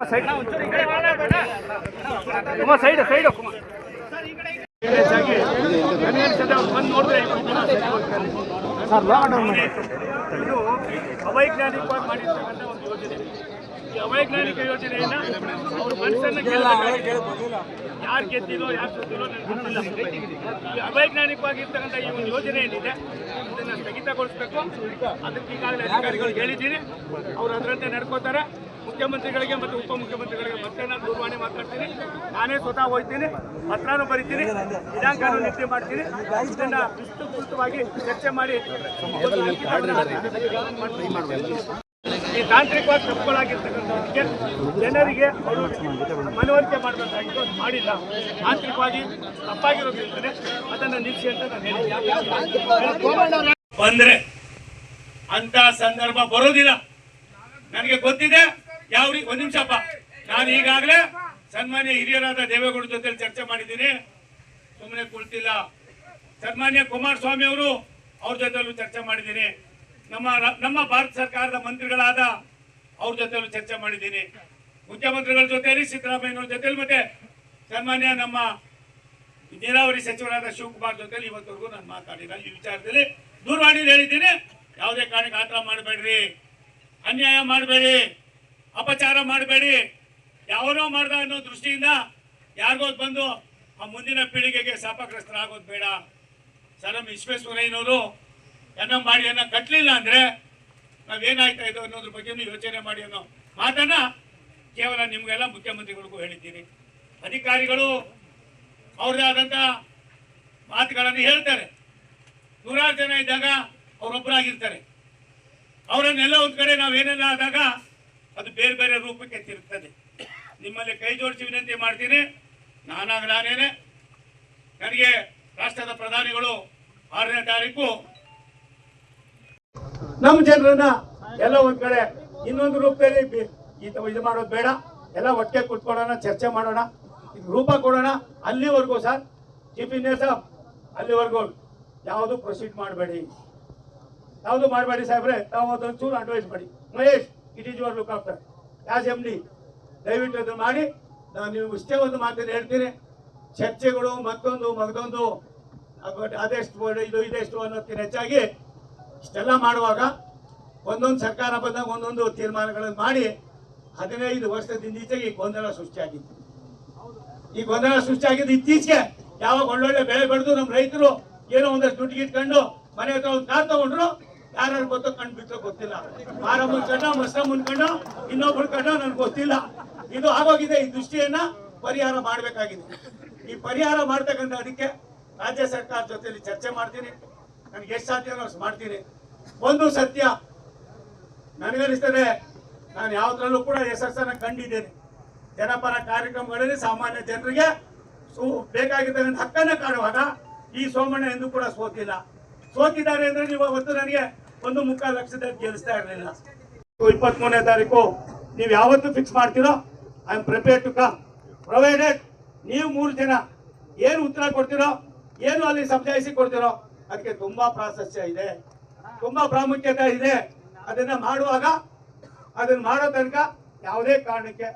Side side ಅವೈಜ್ಞಾನಿಕವಾಗಿ ಮಾಡಿರ್ತಕ್ಕಂಥ ಒಂದು ಯೋಜನೆ ಈ ಅವೈಜ್ಞಾನಿಕ ಯೋಜನೆಯನ್ನ ಅವ್ರ ಗೆಲ್ಲಬೇಕಾಗಿದೆ ಯಾರು ಗೆದ್ದಿಲ್ಲೋ ಯಾರು ಗೆದ್ದಿಲ್ಲೋ ನನಗೆ ಗೊತ್ತಿಲ್ಲ ಈ ಅವೈಜ್ಞಾನಿಕವಾಗಿರ್ತಕ್ಕಂಥ ಈ ಒಂದು ಯೋಜನೆ ಏನಿದೆ ಅದನ್ನು ಸ್ಥಗಿತಗೊಳಿಸ್ಬೇಕು ಅದಕ್ಕೆ ಈಗಾಗಲೇ ಅಧಿಕಾರಿಗಳು ಹೇಳಿದ್ದೀನಿ ಅವ್ರು ಅದರಂತೆ ನಡ್ಕೋತಾರೆ ಮುಖ್ಯಮಂತ್ರಿಗಳಿಗೆ ಮತ್ತು ಉಪಮುಖ್ಯಮಂತ್ರಿಗಳಿಗೆ ಮತ್ತೆ ನಾನು ದೂರವಾಣಿ ಮಾತಾಡ್ತೀನಿ. ನಾನೇ ಸ್ವತಃ ಹೋಗ್ತೀನಿ, ಪತ್ರನೂ ಬರಿತೀನಿ, ದಿನಾಂಕನೂ ನಿಗದಿ ಮಾಡ್ತೀನಿ. ಇದನ್ನ ವಿಸ್ತೃತವಾಗಿ ಚರ್ಚೆ ಮಾಡಿ ಈ ತಾಂತ್ರಿಕವಾಗಿ ತಪ್ಪುಗಳಾಗಿರ್ತಕ್ಕಂಥವ್ರಿಗೆ, ಜನರಿಗೆ ಅವರು ಮನವರಿಕೆ ಮಾಡಬೇಕಾಗಿತ್ತು ಅದು ಮಾಡಿಲ್ಲ. ತಾಂತ್ರಿಕವಾಗಿ ತಪ್ಪಾಗಿರೋದ್ರಿಂದಲೇ ಅದನ್ನು ನಿಲ್ಲಿಸಿ ಅಂತ ನಾನು. ಬಂದ್ರೆ ಅಂತ ಸಂದರ್ಭ ಬರೋದಿಲ್ಲ. ನನಗೆ ಗೊತ್ತಿದೆ. ಯಾವ ರೀ ಒಂದ್ ನಿಮಿಷಪ್ಪ ನಾನು ಈಗಾಗಲೇ ಸನ್ಮಾನ್ಯ ಹಿರಿಯರಾದ ದೇವೇಗೌಡ ಜೊತೆ ಚರ್ಚೆ ಮಾಡಿದ್ದೀನಿ. ಸುಮ್ಮನೆ ಕುಳಿತಿಲ್ಲ. ಸನ್ಮಾನ್ಯ ಕುಮಾರಸ್ವಾಮಿ ಅವರು ಅವ್ರ ಜೊತೆಲೂ ಚರ್ಚೆ ಮಾಡಿದ್ದೀನಿ. ನಮ್ಮ ನಮ್ಮ ಭಾರತ ಸರ್ಕಾರದ ಮಂತ್ರಿಗಳಾದ ಅವ್ರ ಜೊತೆಲೂ ಚರ್ಚೆ ಮಾಡಿದ್ದೀನಿ. ಮುಖ್ಯಮಂತ್ರಿಗಳ ಜೊತೆಲಿ, ಸಿದ್ದರಾಮಯ್ಯನವ್ರ ಜೊತೆಲಿ ಮತ್ತೆ ಸನ್ಮಾನ್ಯ ನಮ್ಮ ನೀರಾವರಿ ಸಚಿವರಾದ ಶಿವಕುಮಾರ್ ಜೊತೆಲಿ ಇವತ್ತವರೆಗೂ ನಾನು ಮಾತಾಡಿಲ್ಲ. ಈ ವಿಚಾರದಲ್ಲಿ ದೂರವಾಣಿಯಲ್ಲಿ ಹೇಳಿದ್ದೀನಿ. ಯಾವುದೇ ಕಾರಣಕ್ಕೆ ಆತರ ಮಾಡಬೇಡ್ರಿ. ಅನ್ಯಾಯ ಮಾಡಬೇಡಿ. ಅಪಚಾರ ಮಾಡಬೇಡಿ. ಯಾವನೋ ಮಾಡ್ದ ಅನ್ನೋ ದೃಷ್ಟಿಯಿಂದ ಯಾರಿಗೋ ಬಂದು ಆ ಮುಂದಿನ ಪೀಳಿಗೆಗೆ ಶಾಪಗ್ರಸ್ತರಾಗೋದು ಬೇಡ. ಸರ್ ವಿಶ್ವೇಶ್ವರಯ್ಯನವರು ಎನ್ನ ಮಾಡಿ ಅನ್ನ ಕಟ್ಟಲಿಲ್ಲ ಅಂದ್ರೆ ನಾವೇನಾಯ್ತಾ ಇದ್ದೋ ಅನ್ನೋದ್ರ ಬಗ್ಗೆ ಯೋಚನೆ ಮಾಡಿ ಅನ್ನೋ ಮಾತನ್ನ ಕೇವಲ ನಿಮಗೆಲ್ಲ ಮುಖ್ಯಮಂತ್ರಿಗಳಿಗೂ ಹೇಳಿದ್ದೀನಿ. ಅಧಿಕಾರಿಗಳು ಅವ್ರದೇ ಆದಂಥ ಮಾತುಗಳನ್ನು ಹೇಳ್ತಾರೆ. ನೂರಾರು ಜನ ಇದ್ದಾಗ ಅವರೊಬ್ಬರಾಗಿರ್ತಾರೆ ಅವರನ್ನೆಲ್ಲ ಒಂದ್ ಕಡೆ ನಾವೇನೆಲ್ಲ ಆದಾಗ ಅದು ಬೇರೆ ಬೇರೆ ರೂಪಕ್ಕೆ ತಿರುತ್ತದೆ ನಿಮ್ಮಲ್ಲಿ ಕೈ ಜೋಡಿಸಿ ವಿನಂತಿ ಮಾಡ್ತೀನಿ. ನಾನಾಗ ನಾನೇನೆ. ನನಗೆ ರಾಷ್ಟ್ರದ ಪ್ರಧಾನಿಗಳು ಆರನೇ ತಾರೀಕು. ನಮ್ಮ ಜನರನ್ನ ಎಲ್ಲ ಒಂದ್ ಕಡೆ ಇನ್ನೊಂದು ರೂಪದಲ್ಲಿ ಇದು ಮಾಡೋದು ಬೇಡ. ಎಲ್ಲ ಒಟ್ಟಿಗೆ ಕುತ್ಕೊಳ್ಳೋಣ, ಚರ್ಚೆ ಮಾಡೋಣ. ರೂಪ ಕೊಡೋಣ. ಅಲ್ಲಿವರೆಗೂ ಸರ್, ಚೀಫ್ ಇಂಜಿನಿಯರ್ ಅಲ್ಲಿವರೆಗೂ ಯಾವುದು ಪ್ರೊಸೀಡ್ ಮಾಡಬೇಡಿ. ಯಾವುದು ಮಾಡಬೇಡಿ ಸಾಹೇಬ್ರೆ ತಾವು ಅದೊಂದು ಚೂರು ಅಡ್ವೈಸ್ ಮಾಡಿ. Mahesh it is your look after as M D ದಯವಿಟ್ಟು ಅದನ್ನು ಮಾಡಿ. ನಾನು ನಿಮ್ಗೆ ಇಷ್ಟೇ ಒಂದು ಮಾತನ್ನು ಹೇಳ್ತೀನಿ. ಚರ್ಚೆಗಳು ಮತ್ತೊಂದು, ಮಗದೊಂದು ಅದ್- ಅದೆಷ್ಟು ಇದು, ಇದೆಷ್ಟು ಅನ್ನೋದಕ್ಕಿಂತ ಹೆಚ್ಚಾಗಿ ಇಷ್ಟೆಲ್ಲ ಮಾಡುವಾಗ ಒಂದೊಂದು ಸರ್ಕಾರ ಬಂದಾಗ ಒಂದೊಂದು ತೀರ್ಮಾನಗಳನ್ನು ಮಾಡಿ ಹದಿನೈದು ವರ್ಷದಿಂದ ಈಚೆಗೆ ಈ ಗೊಂದಲ ಸೃಷ್ಟಿಯಾಗಿತ್ತು. ಈ ಗೊಂದಲ ಸೃಷ್ಟಿಯಾಗಿದ್ದು ಇತ್ತೀಚೆಗೆ ಯಾವಾಗ ಒಳ್ಳೊಳ್ಳೆ ಬೆಳೆ ಬೆಳೆದು ನಮ್ಮ ರೈತರು ಏನೋ ಒಂದಷ್ಟು ದುಡ್ಡು ಇಟ್ಕೊಂಡು ಮನೆ ಹತ್ರ ಒಂದು ಕಾರ್ ತಗೊಂಡ್ರು ಯಾರು ಗೊತ್ತೋ ಕಂಡು ಬಿತ್ತೋ ಗೊತ್ತಿಲ್ಲ. ಮಾರ ಮುನ್ಕಂಡು ಮಸ್ರಮ್ಮನ್ ಕಂಡ ಇನ್ನೊಬ್ರು ಕಣ್ಣ ನನ್ಗೆ ಗೊತ್ತಿಲ್ಲ. ಇದು ಆಗೋಗಿದೆ, ಈ ದೃಷ್ಟಿಯನ್ನ ಪರಿಹಾರ ಮಾಡಬೇಕಾಗಿದೆ. ಈ ಪರಿಹಾರ ಮಾಡ್ತಕ್ಕಂಥ ಅದಕ್ಕೆ ರಾಜ್ಯ ಸರ್ಕಾರ ಜೊತೆಲಿ ಚರ್ಚೆ ಮಾಡ್ತೀನಿ. ನನಗೆ ಎಷ್ಟು ಅಷ್ಟು ಮಾಡ್ತೀನಿ. ಒಂದು ಸತ್ಯ ನನಗನಿಸ್ತದೆ ನಾನು ಯಾವ್ದ್ರಲ್ಲೂ ಕೂಡ ಯಶಸ್ಸನ್ನು ಕಂಡಿದ್ದೇನೆ. ಜನಪರ ಕಾರ್ಯಕ್ರಮಗಳಲ್ಲಿ ಸಾಮಾನ್ಯ ಜನರಿಗೆ ಸು- ಬೇಕಾಗಿರ್ತಕ್ಕಂಥ ಹಕ್ಕನ್ನ ಕಾಣುವಾಗ ಈ ಸೋಮಣ್ಣ ಎಂದು ಕೂಡ ಸೋತಿಲ್ಲ. ಸೋತಿದ್ದಾರೆ ಅಂದ್ರೆ ನೀವು ಅವತ್ತು ನನಗೆ ಒಂದು ಮುಖ ಲಕ್ಷದ ಗೆಲ್ಲಿಸ್ತಾ ಇರಲಿಲ್ಲ. ಇಪ್ಪತ್ತ್ ಮೂರನೇ ತಾರೀಕು ನೀವು ಯಾವತ್ತು ಫಿಕ್ಸ್ ಮಾಡ್ತೀರೋ I am prepare to come provided ನೀವು ಮೂರು ಜನ ಏನು ಉತ್ತರ ಕೊಡ್ತೀರೋ, ಏನು ಅಲ್ಲಿ ಸಮಜಾಯಿಸಿ ಕೊಡ್ತೀರೋ, ಅದಕ್ಕೆ ತುಂಬಾ ಪ್ರಾಶಸ್ತ್ಯ ಇದೆ. ತುಂಬಾ ಪ್ರಾಮುಖ್ಯತೆ ಇದೆ. ಅದನ್ನ ಮಾಡುವಾಗ, ಅದನ್ನ ಮಾಡೋ ತನಕ ಯಾವುದೇ ಕಾರಣಕ್ಕೆ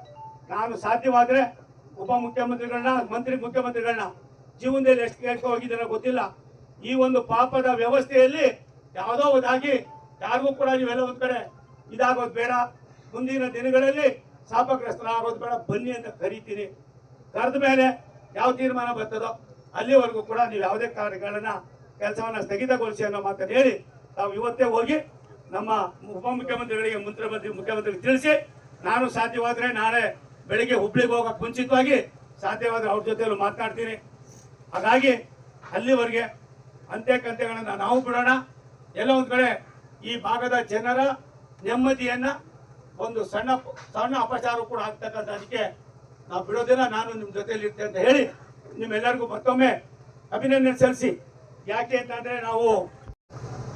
ನಾನು ಸಾಧ್ಯವಾದ್ರೆ ಉಪಮುಖ್ಯಮಂತ್ರಿಗಳನ್ನ ಮಂತ್ರಿ ಮುಖ್ಯಮಂತ್ರಿಗಳನ್ನ ಜೀವನದಲ್ಲಿ ಎಷ್ಟು ಕೇಳ್ಕೊ ಹೋಗಿದ್ದೀರೋ ಗೊತ್ತಿಲ್ಲ. ಈ ಒಂದು ಪಾಪದ ವ್ಯವಸ್ಥೆಯಲ್ಲಿ ಯಾವುದೋ ಒಂದಾಗಿ ಯಾರಿಗೂ ಕೂಡ ನೀವೆಲ್ಲ ಒಂದ್ ಕಡೆ ಇದಾಗೋದು ಬೇಡ. ಮುಂದಿನ ದಿನಗಳಲ್ಲಿ ಶಾಪಗ್ರಸ್ತರಾಗೋದು ಬೇಡ. ಬನ್ನಿ ಅಂತ ಕರಿತೀನಿ. ಕರೆದ ಮೇಲೆ ಯಾವ ತೀರ್ಮಾನ ಬರ್ತದೋ ಅಲ್ಲಿವರೆಗೂ ಕೂಡ ನೀವು ಯಾವುದೇ ಕಾರ್ಯಗಳನ್ನ ಕೆಲಸವನ್ನ ಸ್ಥಗಿತಗೊಳಿಸಿ ಅನ್ನೋ ಮಾತನ್ನು ಹೇಳಿ ನಾವು ಇವತ್ತೇ ಹೋಗಿ ನಮ್ಮ ಉಪಮುಖ್ಯಮಂತ್ರಿಗಳಿಗೆ ಮುಖ್ಯಮಂತ್ರಿ ಮುಖ್ಯಮಂತ್ರಿಗೆ ತಿಳಿಸಿ ನಾನು ಸಾಧ್ಯವಾದರೆ ನಾಳೆ ಬೆಳಿಗ್ಗೆ ಹುಬ್ಳಿಗೆ ಹೋಗಕ್ಕೆ ಮುಂಚಿತವಾಗಿ ಸಾಧ್ಯವಾದ್ರೆ ಅವ್ರ ಜೊತೆಯಲ್ಲೂ ಮಾತನಾಡ್ತೀನಿ. ಹಾಗಾಗಿ ಅಲ್ಲಿವರೆಗೆ ಅಂತ್ಯ ಕಂತೆಗಳನ್ನ ನಾವು ಬಿಡೋಣ. ಎಲ್ಲ ಒಂದು ಕಡೆ ಈ ಭಾಗದ ಜನರ ನೆಮ್ಮದಿಯನ್ನ ಒಂದು ಸಣ್ಣ ಸಣ್ಣ ಅಪಚಾರ ಕೂಡ ಆಗ್ತಕ್ಕಂಥ ಅದಕ್ಕೆ ನಾವು ಬಿಡೋದಿಲ್ಲ, ನಾನು ನಿಮ್ಮ ಜೊತೆಯಲ್ಲಿ ಇರ್ತೇನೆ ಅಂತ ಹೇಳಿ ನಿಮ್ಮೆಲ್ಲರಿಗೂ ಮತ್ತೊಮ್ಮೆ ಅಭಿನಂದನೆ ಸಲ್ಲಿಸಿ. ಯಾಕೆ ಅಂತಂದ್ರೆ ನಾವು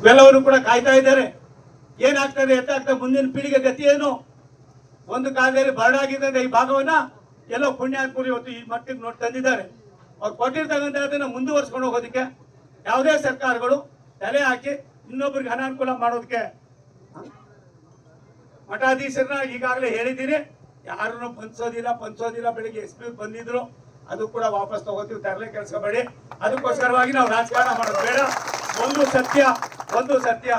ಇವೆಲ್ಲವರು ಕೂಡ ಕಾಯ್ತಾ ಇದ್ದಾರೆ. ಏನಾಗ್ತದೆ, ಎತ್ತಾಗ್ತದೆ, ಮುಂದಿನ ಪೀಳಿಗೆ ಗತಿ ಏನು? ಒಂದು ಕಾಲದಲ್ಲಿ ಬರಡಾಗಿದ್ದಂತೆ ಈ ಭಾಗವನ್ನ ಎಲ್ಲೋ ಪುಣ್ಯಾತ್ಮರು ಇವತ್ತು ಈ ಮಟ್ಟಿಗೆ ನೋಡಿ ತಂದಿದ್ದಾರೆ. ಅವ್ರು ಕೊಟ್ಟಿರ್ತಕ್ಕಂಥ ಅದನ್ನ ಮುಂದುವರ್ಸ್ಕೊಂಡು ಹೋಗೋದಕ್ಕೆ ಯಾವುದೇ ಸರ್ಕಾರಗಳು ತಲೆ ಹಾಕಿ ಇನ್ನೊಬ್ಬರಿಗೆ ಅನಾನುಕೂಲ ಮಾಡೋದಕ್ಕೆ ಮಠಾಧೀಶರನ್ನ ಈಗಾಗಲೇ ಹೇಳಿದ್ದೀನಿ. ಯಾರನ್ನು ಪಂಚೋದಿಲ್ಲ ಪಂಚೋದಿಲ್ಲ, ಬೆಳಿಗ್ಗೆ ಎಸ್ ಪಿ ಬಂದಿದ್ರು, ಅದು ಕೂಡ ವಾಪಸ್ ತಗೋತೀವಿ, ತರಲೆ ಕೆಲಸ ಬೇಡಿ ಅದಕ್ಕೋಸ್ಕರವಾಗಿ ನಾವು ರಾಜಕಾರಣ ಮಾಡೋದು ಬೇಡ. ಒಂದು ಸತ್ಯ ಒಂದು ಸತ್ಯ.